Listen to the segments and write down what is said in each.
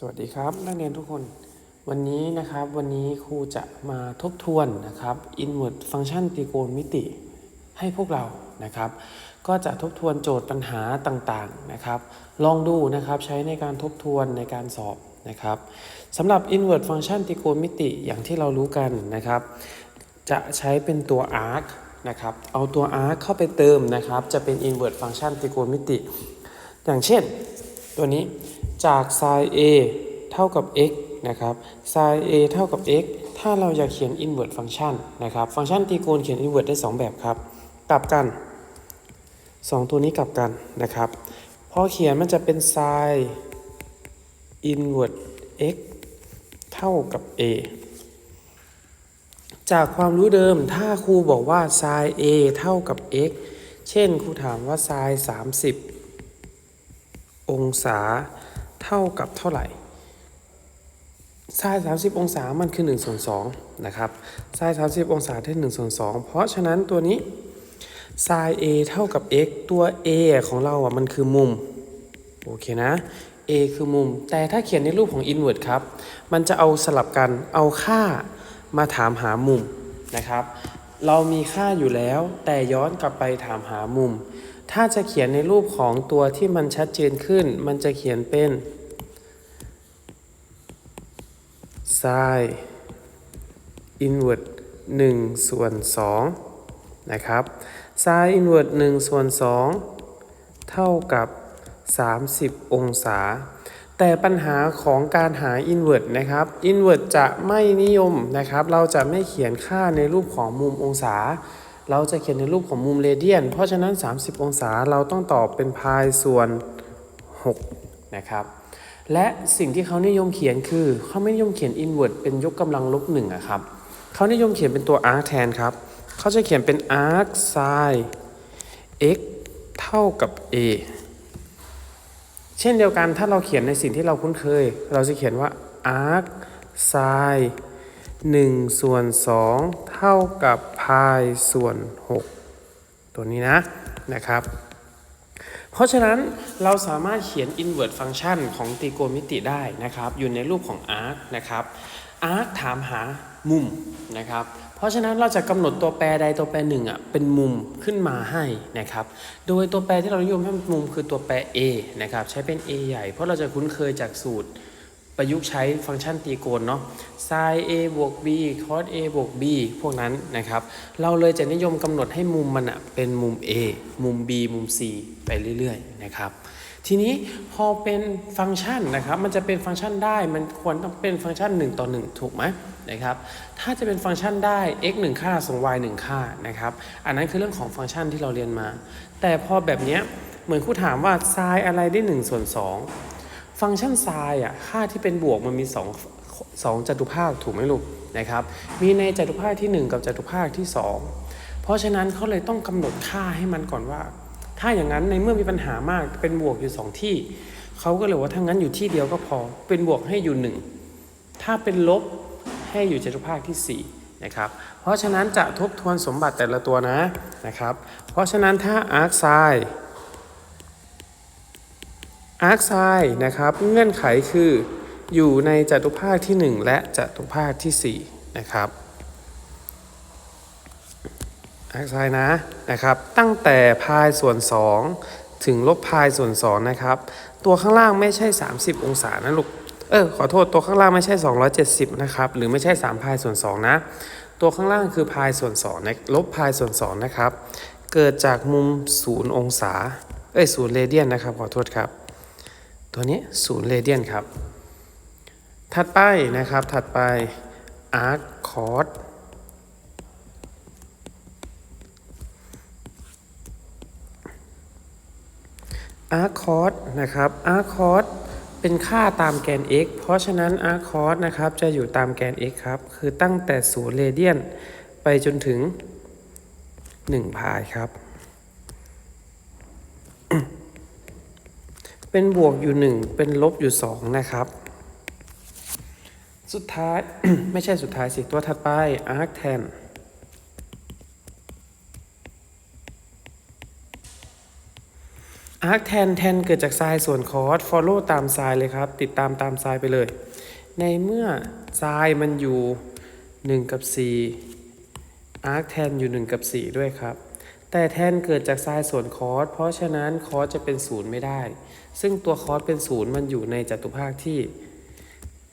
สวัสดีครับ นักเรียนทุกคน วันนี้นะครับวันนี้ครูจะมาทบทวนนะครับ inward function ตรีโกณมิติให้พวกเรานะครับ ก็จะทบทวนโจทย์ปัญหาต่างๆนะครับ ลองดูนะครับใช้ในการทบทวนในการสอบนะครับสำหรับ inward function ตรีโกณมิติอย่างที่เรารู้กันนะครับ จะใช้เป็นตัว arc นะครับเอาตัว arc เข้าไปเติมนะครับ จะเป็น inward function ตรีโกณมิติ อย่างเช่น ตัวนี้จาก sin a เท่ากับ x นะครับ sin a เท่ากับ x ถ้าเราอยากเขียน inverse function นะครับ ฟังก์ชันตรีโกณเขียน inverse ได้ 2 แบบครับ กลับกัน 2 ตัวนี้กลับกันนะครับ พอเขียนมันจะเป็น sin inverse x เท่ากับ a จากความรู้เดิมถ้าครูบอกว่า sin a เท่ากับ x เช่นครูถามว่า sin 30 องศาเท่ากับเท่าไหร่ sin 30 องศามันคือ1ส่วน2นะครับ sin 30 องศาได้1ส่วน2เพราะฉะนั้นตัวนี้ sin a เท่ากับ x ตัว a ของเราอะมันคือมุม โอเคนะ a คือมุม แต่ถ้าเขียนในรูปของ inward ครับ มันจะเอาสลับกันเอาค่ามาถามหามุมนะครับ เรามีค่าอยู่แล้วแต่ย้อนกลับไปถามหามุม ถ้าจะเขียนในรูปของตัวที่มันชัดเจนขึ้น มันจะเขียนเป็น sin inward 1ส่วน2นะครับ sin inward 1ส่วน2เท่ากับ 30 องศา แต่ปัญหาของการหา inward นะครับ inward จะไม่นิยมนะครับ เราจะไม่เขียนค่าในรูปของมุมองศา เราจะเขียนในรูปของมุมเรเดียน เพราะฉะนั้น 30 องศาเราต้องตอบเป็นพายส่วน 6 นะครับ และสิ่งที่เขานิยมเขียนคือเขาไม่นิยมเขียน inward เป็นยกกำลังลบหนึ่งอะครับเขานิยมเขียนเป็นตัว arc แทนครับเขาจะเขียนเป็น arc sin x เท่ากับ a เช่นเดียวกันถ้าเราเขียนในสิ่งที่เราคุ้นเคย เราจะเขียนว่า arc sin 1ส่วน2เท่ากับายส่วน 6 ตัวนี้นะนะครับ เพราะฉะนั้นเราสามารถเขียน inverse function ของตรีโกณมิติได้นะครับ อยู่ในรูปของ arc นะครับ arc ถามหามุมนะครับเพราะฉะนั้นเราจะกำหนดตัวแปรใดตัวแปรหนึ่งอะเป็นมุมขึ้นมาให้นะครับ โดยตัวแปรที่เรานิยมให้มุมคือตัวแปร a นะครับใช้เป็น a ใหญ่เพราะเราจะคุ้นเคยจากสูตร ประยุกต์ใช้ฟังก์ชันตรีโกณเนาะ sin a บวก b cos a บวก b พวกนั้นนะครับ เราเลยจะนิยมกำหนดให้มุมมันอะเป็นมุม a มุม b มุม c ไปเรื่อยๆนะครับ ทีนี้พอเป็นฟังก์ชันนะครับ มันจะเป็นฟังก์ชันได้ มันควรต้องเป็นฟังก์ชัน 1 ต่อ 1 ถูกไหมนะครับ ถ้าจะเป็นฟังก์ชันได้ x 1 ค่าส่ง y 1 ค่านะครับ อันนั้นคือเรื่องของฟังก์ชันที่เราเรียนมา แต่พอแบบเนี้ยเหมือนครูถามว่า sin อะไรได้1ส่วน2 ฟังก์ชันไซน์อะค่าที่เป็นบวกมันมี2 2จตุภาคถูกไหมลูกนะครับ มีในจตุภาคที่ 1 กับจตุภาคที่ 2 เพราะฉะนั้นเขาเลยต้องกำหนดค่าให้มันก่อนว่า ถ้าอย่างนั้นในเมื่อมีปัญหามากเป็นบวกอยู่ 2 ที่เขาก็เลยว่าถ้างั้นอยู่ที่เดียวก็พอ เป็นบวกให้อยู่ 1 ถ้าเป็นลบให้อยู่จตุภาคที่4นะครับเพราะฉะนั้นจะทบทวนสมบัติแต่ละตัวนะนะครับเพราะฉะนั้นถ้า arc sin อาร์คไซน์นะครับเงื่อนไขคืออยู่ในจตุภาคที่ 1 และจตุภาคที่4นะครับอาร์คไซน์นะนะครับตั้งแต่พายส่วน 2 ถึงลบพายส่วน2นะครับตัวข้างล่างไม่ใช่ 30 องศานะลูกเออขอโทษตัวข้างล่างไม่ใช่ 270นะครับหรือไม่ใช่3พายส่วน2นะตัวข้างล่างคือพายส่วน2นะลบพายส่วน2นะครับเกิดจากมุม 0 องศาเอ้ย0เรเดียนนะครับขอโทษครับ ตัวนี้ศูนย์เรเดียนครับ ถัดไปนะครับ ถัดไป arc cos arc cos นะครับ arc cos เป็นค่าตามแกน x เพราะฉะนั้น arc cos นะครับจะอยู่ตามแกน x ครับ คือตั้งแต่ศูนย์เรเดียนไปจนถึง1พายครับ เป็นบวกอยู่ 1 เป็นลบอยู่ 2 นะครับ สุดท้าย ไม่ใช่สุดท้ายสิ ตัวถัดไป arc tan อาร์คแทนแทนเกิดจากไซน์ส่วนคอส follow ตามไซน์เลยครับ ติดตามตามไซน์ไปเลย ในเมื่อไซน์มันอยู่ 1 กับ 4 อาร์คแทนอยู่ 1 กับ 4 ด้วยครับ แต่แทนเกิดจากไซน์ส่วนคอสเพราะฉะนั้นคอสจะเป็น0ไม่ได้ ซึ่งตัวคอสเป็น0มันอยู่ในจัตุภาคที่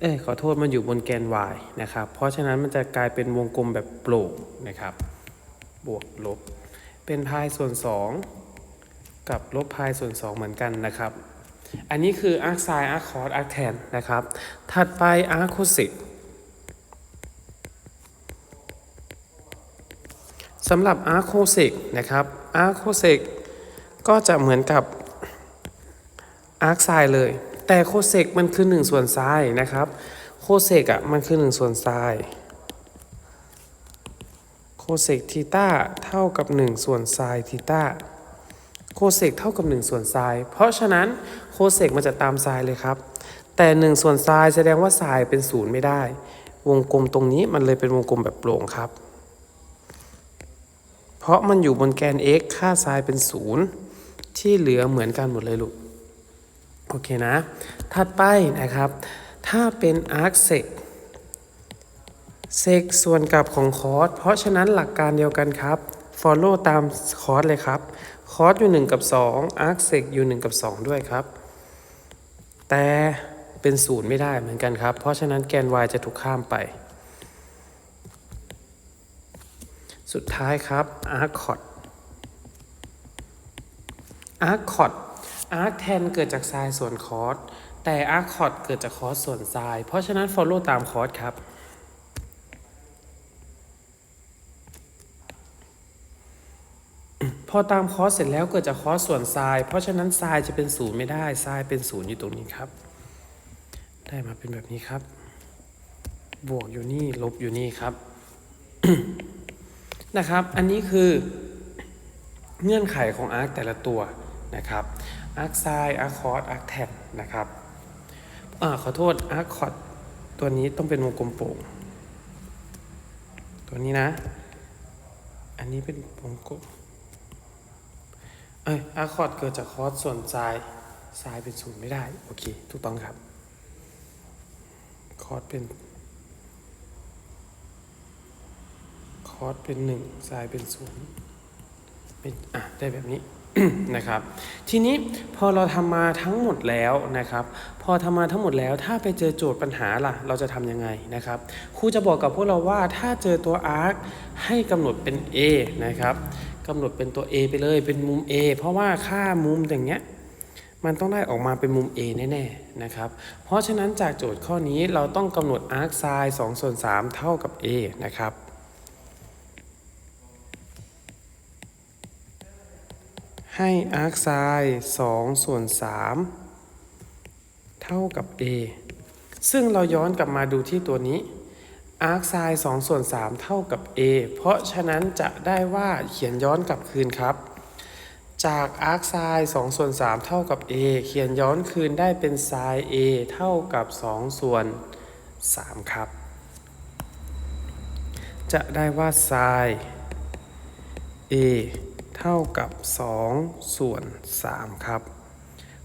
เอ้ยขอโทษมันอยู่บนแกน y นะครับ เพราะฉะนั้นมันจะกลายเป็นวงกลมแบบโปร่งนะครับ บวกลบ เป็นพายส่วน 2 กับลบพายส่วน 2 เหมือนกันนะครับ อันนี้คือ arc sin arc cos arc tan นนะครับ ถัดไป arc cosec ส สำหรับ arc cosec นะครับ arc cosec ก็จะเหมือนกับ arc sin เลย แต่ cosec มันคือ1ส่วน sin นะครับ cosec อะมันคือ1ส่วน sin โคเซกทีตาเท่ากับ 1 ส่วนไซน์ทีตาโคเซกเท่ากับ 1 ส่วนไซน์เพราะฉะนั้นโคเซกมันจะตามไซน์เลยครับ แต่ 1 ส่วนไซน์แสดงว่าไซน์เป็น0ไม่ได้ วงกลมตรงนี้มันเลยเป็นวงกลมแบบโปร่งครับ เพราะมันอยู่บนแกน x ค่าไซน์เป็น 0 ที่เหลือเหมือนกันหมดเลยลูก โอเคนะ ถัดไปนะครับ ถ้าเป็นอาร์คเซกเซกส่วนกลับของคอสเพราะฉะนั้นหลักการเดียวกันครับ follow ตามคอสเลยครับ คอสอยู่ 1 กับ2 arc sec อยู่ 1 กับ 2 ด้วยครับ แต่เป็นศูนย์ไม่ได้เหมือนกันครับ เพราะฉะนั้นแกน y จะถูกข้ามไป สุดท้ายครับ arc cot arc cot arc tan เกิดจากไซน์ส่วนคอสแต่ arc cot เกิดจากคอสส่วนไซน์เพราะฉะนั้น follow ตามคอสครับพอตามคอสเสร็จแล้วเกิดจากคอสส่วนไซน์เพราะฉะนั้นไซน์จะเป็นศูนย์ไม่ได้ไซน์เป็นศูนย์อยู่ตรงนี้ครับ ได้มาเป็นแบบนี้ครับ บวกอยู่นี่ลบอยู่นี่ครับ นะครับ อันนี้คือเงื่อนไขของอาร์คแต่ละตัวนะครับอาร์คไซอาร์คคอสอาร์คแท็นะครับอขอโทษอาร์คคอสตัวนี้ต้องเป็นวงกลมโป่ง ตัวนี้นะ อันนี้เป็นวงกลมเอ้ยอาร์คอร์ดเกิดจากคอสส่วนซ้ายซ้ายเป็นศูนย์ไม่ได้ โอเค ถูกต้องครับ คอสเป็น คอสเป็นหนึ่งซ้ายเป็นศูนย์เป็นอะได้แบบนี้นะครับ ทีนี้พอเราทำมาทั้งหมดแล้วนะครับ พอทำมาทั้งหมดแล้วถ้าไปเจอโจทย์ปัญหาล่ะ เราจะทำยังไงนะครับครูจะบอกกับพวกเราว่าถ้าเจอตัว arc ให้กำหนดเป็น A นะครับกำหนดเป็นตัว A ไปเลยเป็นมุม A เพราะว่าค่ามุมอย่างเงี้ยมันต้องได้ออกมาเป็นมุม A แน่ๆนะครับ เพราะฉะนั้นจากโจทย์ข้อนี้เราต้องกำหนด arc sin 2ส่วน3เท่ากับ A นะครับ ให้ arc sin 2ส่วน3เท่ากับ A ซึ่งเราย้อนกลับมาดูที่ตัวนี้ arc sin 2ส่วน3เท่ากับ a เพราะฉะนั้นจะได้ว่าเขียนย้อนกลับคืนครับ จาก arc sin 2ส่วน3เท่ากับ a เขียนย้อนคืนได้เป็น sin a เท่ากับ2ส่วน3ครับ จะได้ว่า sin a เท่ากับ 2 ส่วน 3 ครับ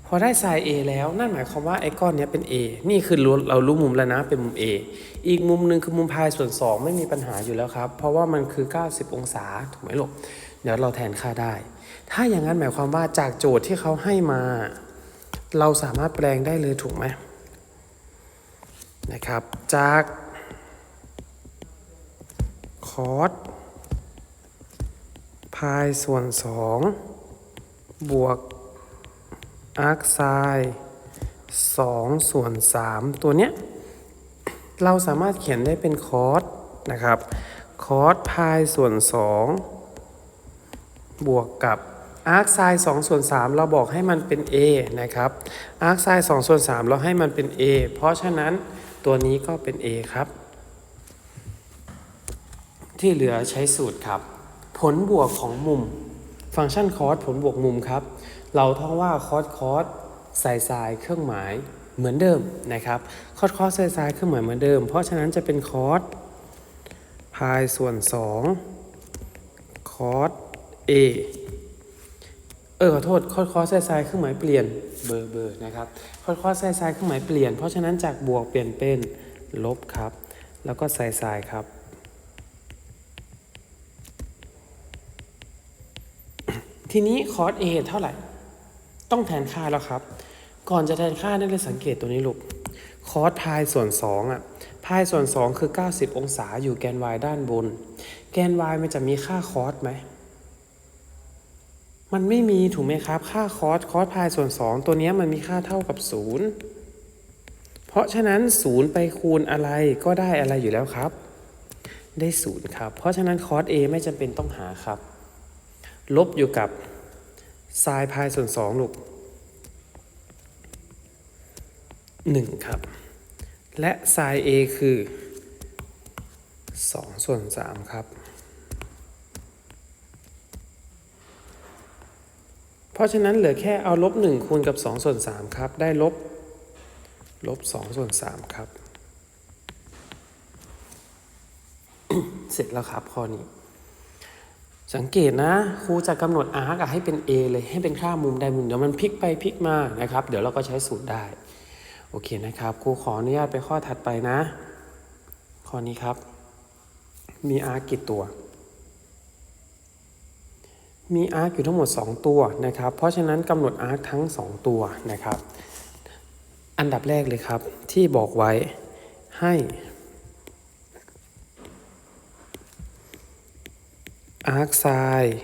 พอได้ sin a แล้วนั่นหมายความว่าไอ้ก้อนนี้เป็น a นี่คือเรารู้มุมแล้วนะเป็นมุม a อีกมุมหนึ่งคือมุมพายส่วน 2 ไม่มีปัญหาอยู่แล้วครับ เพราะว่ามันคือ 90 องศาถูกไหมลูกเดี๋ยวเราแทนค่าได้ ถ้าอย่างนั้นหมายความว่าจากโจทย์ที่เขาให้มา เราสามารถแปลงได้เลยถูกไหมนะครับจากคอส พายส่วน2บวกอาร์คไซน์2ส่วน3ตัวเนี้ย เราสามารถเขียนได้เป็นคอร์สนะครับ คอร์สพายส่วน2บวกกับอาร์คไซน์2ส่วน3เราบอกให้มันเป็น a นะครับอาร์คไซน์2ส่วน3เราให้มันเป็น a เพราะฉะนั้นตัวนี้ก็เป็น a ครับ ที่เหลือใช้สูตรครับ ผลบวกของมุม ฟังก์ชันคอสผลบวกมุมครับ เราท่องว่าคอสคอสใส่ทรายเครื่องหมายเหมือนเดิมนะครับคอสคอสใส่ทรายเครื่องหมายเหมือนเดิม เพราะฉะนั้นจะเป็นคอสพายส่วน2คอส a เออขอโทษคอสคอสไซไซเครื่องหมายเปลี่ยนเบอร์เบอร์นะครับคอสคอสไซไซเครื่องหมายเปลี่ยน เพราะฉะนั้นจากบวกเปลี่ยนเป็นลบครับ แล้วก็ไซไซครับ ทีนี้คอร์ส A เท่าไหร่ ต้องแทนค่าแล้วครับ ก่อนจะแทนค่านักเรียสังเกตตัวนี้ลูกคอร์สพายส่วน2อะพายส่วน 2 คือ 90 องศาอยู่แกน y ด้านบน แกน y มันจะมีค่าคอร์สไหม มันไม่มีถูกไหมครับ ค่าคอร์สคอร์สพายส่วน 2 ตัวนี้มันมีค่าเท่ากับ 0 เพราะฉะนั้น 0 ไปคูณอะไรก็ได้อะไรอยู่แล้วครับ ได้ 0 ครับ เพราะฉะนั้นคอร์ส A ไม่จำเป็นต้องหาครับ ลบอยู่กับไซน์พายส่วน2ลูก1ครับ และไซน์ A คือ 2 ส่วน 3 ครับ เพราะฉะนั้นเหลือแค่เอาลบ 1 คูณกับ 2 ส่วน 3 ครับ ได้ลบลบ 2 ส่วน 3 ครับ เสร็จแล้วครับข้อนี้ สังเกตนะครูจะกำหนด arc อะให้เป็น A เลยให้เป็นค่ามุมใดมุมเดี๋ยวมันพลิกไปพลิกมานะครับ เดี๋ยวเราก็ใช้สูตรได้ โอเคนะครับครูขออนุญาตไปข้อถัดไปนะ ข้อนี้ครับ มี arc กี่ตัว มี arc อยู่ทั้งหมด 2 ตัวนะครับ เพราะฉะนั้นกำหนด arc ทั้ง 2 ตัวนะครับ อันดับแรกเลยครับที่บอกไว้ให้ อาร์คไซน์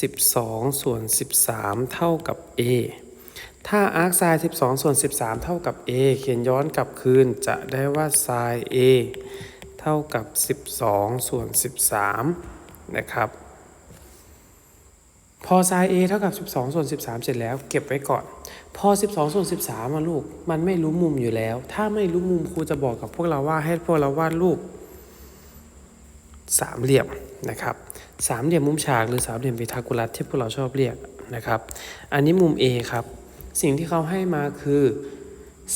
12 ส่วน 13 เท่ากับ a ถ้าอาร์คไซน์12 ส่วน 13 เท่ากับ a เขียนย้อนกลับคืนจะได้ว่าไซน์ a เท่ากับ 12 ส่วน 13 นะครับ พอไซน์ a เท่ากับ 12 ส่วน 13 เสร็จแล้วเก็บไว้ก่อน พอ 12 ส่วน 13มาลูก มันไม่รู้มุมอยู่แล้ว ถ้าไม่รู้มุมครูจะบอกกับพวกเราว่าให้พวกเราวาดรูปสามเหลี่ยมนะครับ สามเหลี่ยมมุมฉากหรือสามเหลี่ยมพีทาโกรัสที่พวกเราชอบเรียกนะครับ อันนี้มุม A ครับ สิ่งที่เขาให้มาคือ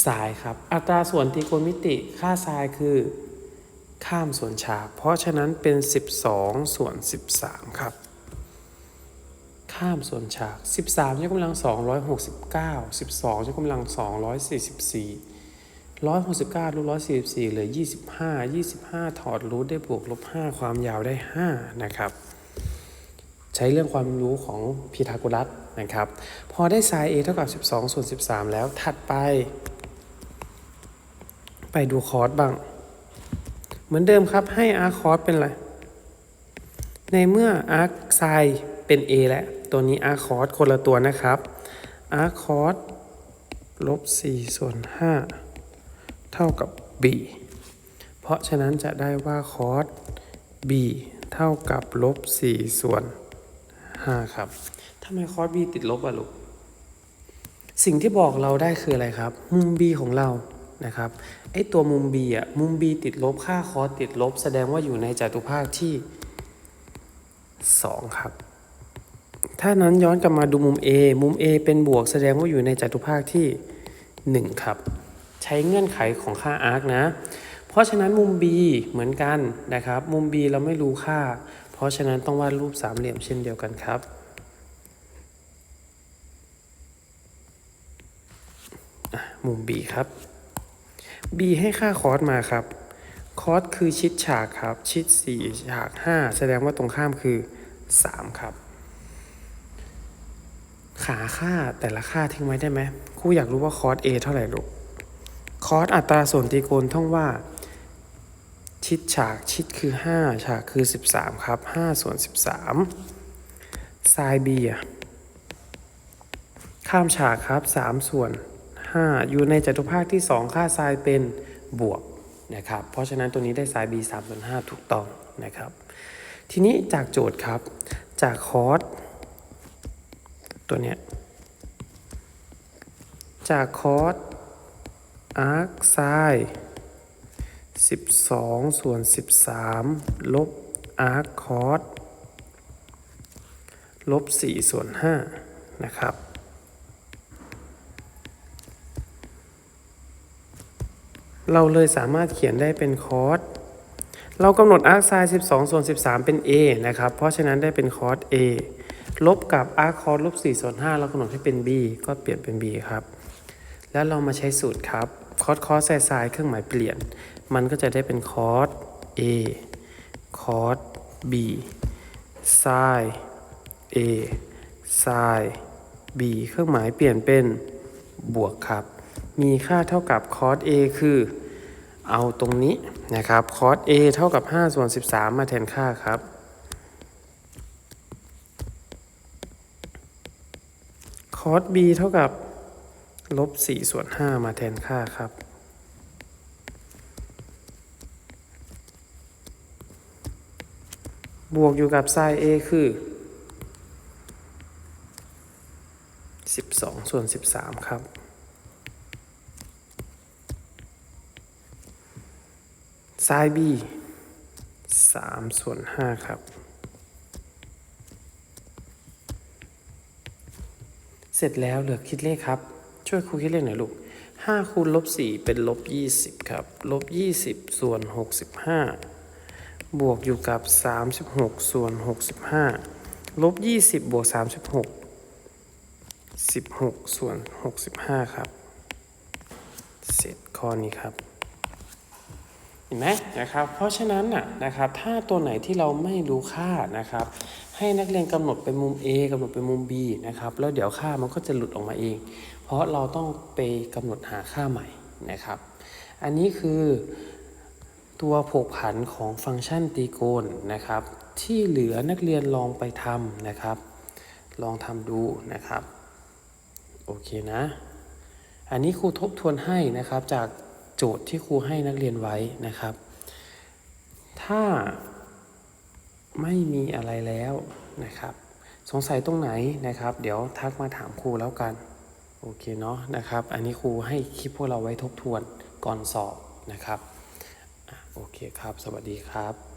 สายครับ อัตราส่วนตรีโกณมิติ ค่าสายคือข้ามส่วนฉาก เพราะฉะนั้นเป็น 12 ส่วน 13 ครับ ข้ามส่วนฉาก 13ยกกำลัง 269 12ยกกำลัง 244ร้อยหกสิบเก้าลบร้อยสี่สิบสี่เหลือยี่สิบห้ายี่สิบห้าถอดรูทได้บวกลบห้าความยาวได้ห้านะครับ ใช้เรื่องความรู้ของพีทาโกรัสนะครับ พอได้ไซน์ a เท่ากับ 12 ส่วน 13 แล้วถัดไป ไปดูคอร์สบ้าง เหมือนเดิมครับให้ r คอร์สเป็นอะไร ในเมื่อ r ไซน์เป็น a แล้วตัวนี้ r คอร์สคนละตัวนะครับ r คอร์สลบ 4 ส่วน 5 เท่ากับ b เพราะฉะนั้นจะได้ว่าคอส b เท่ากับลบ 4 ส่วน5 ครับทำไมคอส b ติดลบอะลูก สิ่งที่บอกเราได้คืออะไรครับ มุม b ของเรานะครับไอตัวมุม b อะมุม b ติดลบค่าคอสติดลบ แสดงว่าอยู่ในจตุภาคที่ 2 ครับ ถ้านั้นย้อนกลับมาดูมุม a มุม a เป็นบวกแสดงว่าอยู่ในจตุภาคที่ 1 ครับ ใช้เงื่อนไขของค่า arc นะ เพราะฉะนั้นมุม b เหมือนกันนะครับ มุม b เราไม่รู้ค่า ราะฉะนั้นต้องวาดรูปสามเหลี่ยมเช่นเดียวกันครับ มุม b ครับ b ให้ค่าคอสมาครับ คอสคือชิดฉากครับ ชิด 4 ฉาก 5 แสดงว่าตรงข้ามคือ 3 ครับ ขาค่าแต่ละค่าทิ้งไว้ได้ไหมครูอยากรู้ว่าคอส a เท่าไหร่ลูก คอสอัตราส่วนตรีโกณท่องว่า ชิดฉากชิดคือ 5 ฉากคือ 13 ครับ5ส่วน13ไซน์ b อะข้ามฉากครับ 3 ส่วน 5 อยู่ในจัตุภาคที่ 2 ค่าไซน์เป็นบวกนะครับเพราะฉะนั้นตัวนี้ได้ไซน์ b 3ส่วน5ถูกต้องนะครับ ทีนี้จากโจทย์ครับ จากคอสตัวเนี้ยจากคอสอาร์คไซน์ 12 ส่วน 13 ลบอาร์คคอสลบ 4 ส่วน 5 นะครับ เราเลยสามารถเขียนได้เป็นคอสเรากำหนดอาร์คไซน์12 ส่วน 13 เป็น a นะครับ เพราะฉะนั้นได้เป็นคอส a ลบกับ arc cos ลบ4ส่วน5เรากำหนดให้เป็น b ก็เปลี่ยนเป็น b ครับ แล้วเรามาใช้สูตรครับ cos cos แซซายเครื่องหมายเปลี่ยน มันก็จะได้เป็น cos a cos b sin a sin b เครื่องหมายเปลี่ยนเป็นบวกครับ มีค่าเท่ากับ cos a คือเอาตรงนี้นะครับ cos a เท่ากับ5ส่วน13 มาแทนค่าครับ cos b เท่ากับ ลบ4ส่วน 5 มาแทนค่าครับ บวกอยู่กับ sin a คือ 12 ส่วน 13 ครับ sin b 3ส่วน 5 ครับเสร็จแล้วเหลือคิดเลขครับ ช่วยครูคิดเลขหน่อยลูก5คูณลบ4เป็นลบ20ครับลบ20ส่วน65บวกอยู่กับ36ส่วน65ลบ20บวก36 16ส่วน65ครับ เสร็จข้อนี้ครับเห็นไหมนะครับ เพราะฉะนั้นน่ะนะครับ ถ้าตัวไหนที่เราไม่รู้ค่านะครับ ให้นักเรียนกำหนดเป็นมุม A กำหนดเป็นมุม B นะครับ แล้วเดี๋ยวค่ามันก็จะหลุดออกมาเอง เพราะเราต้องไปกำหนดหาค่าใหม่นะครับ อันนี้คือตัวผกผันของฟังก์ชันตรีโกณนะครับ ที่เหลือนักเรียนลองไปทำนะครับ ลองทำดูนะครับ โอเคนะ อันนี้ครูทบทวนให้นะครับจากโจทย์ที่ครูให้นักเรียนไว้นะครับ ถ้า ไม่มีอะไรแล้วนะครับ สงสัยตรงไหนนะครับ เดี๋ยวทักมาถามครูแล้วกัน โอเคเนาะนะครับ อันนี้ครูให้คลิปพวกเราไว้ทบทวนก่อนสอบนะครับโอเคครับ สวัสดีครับ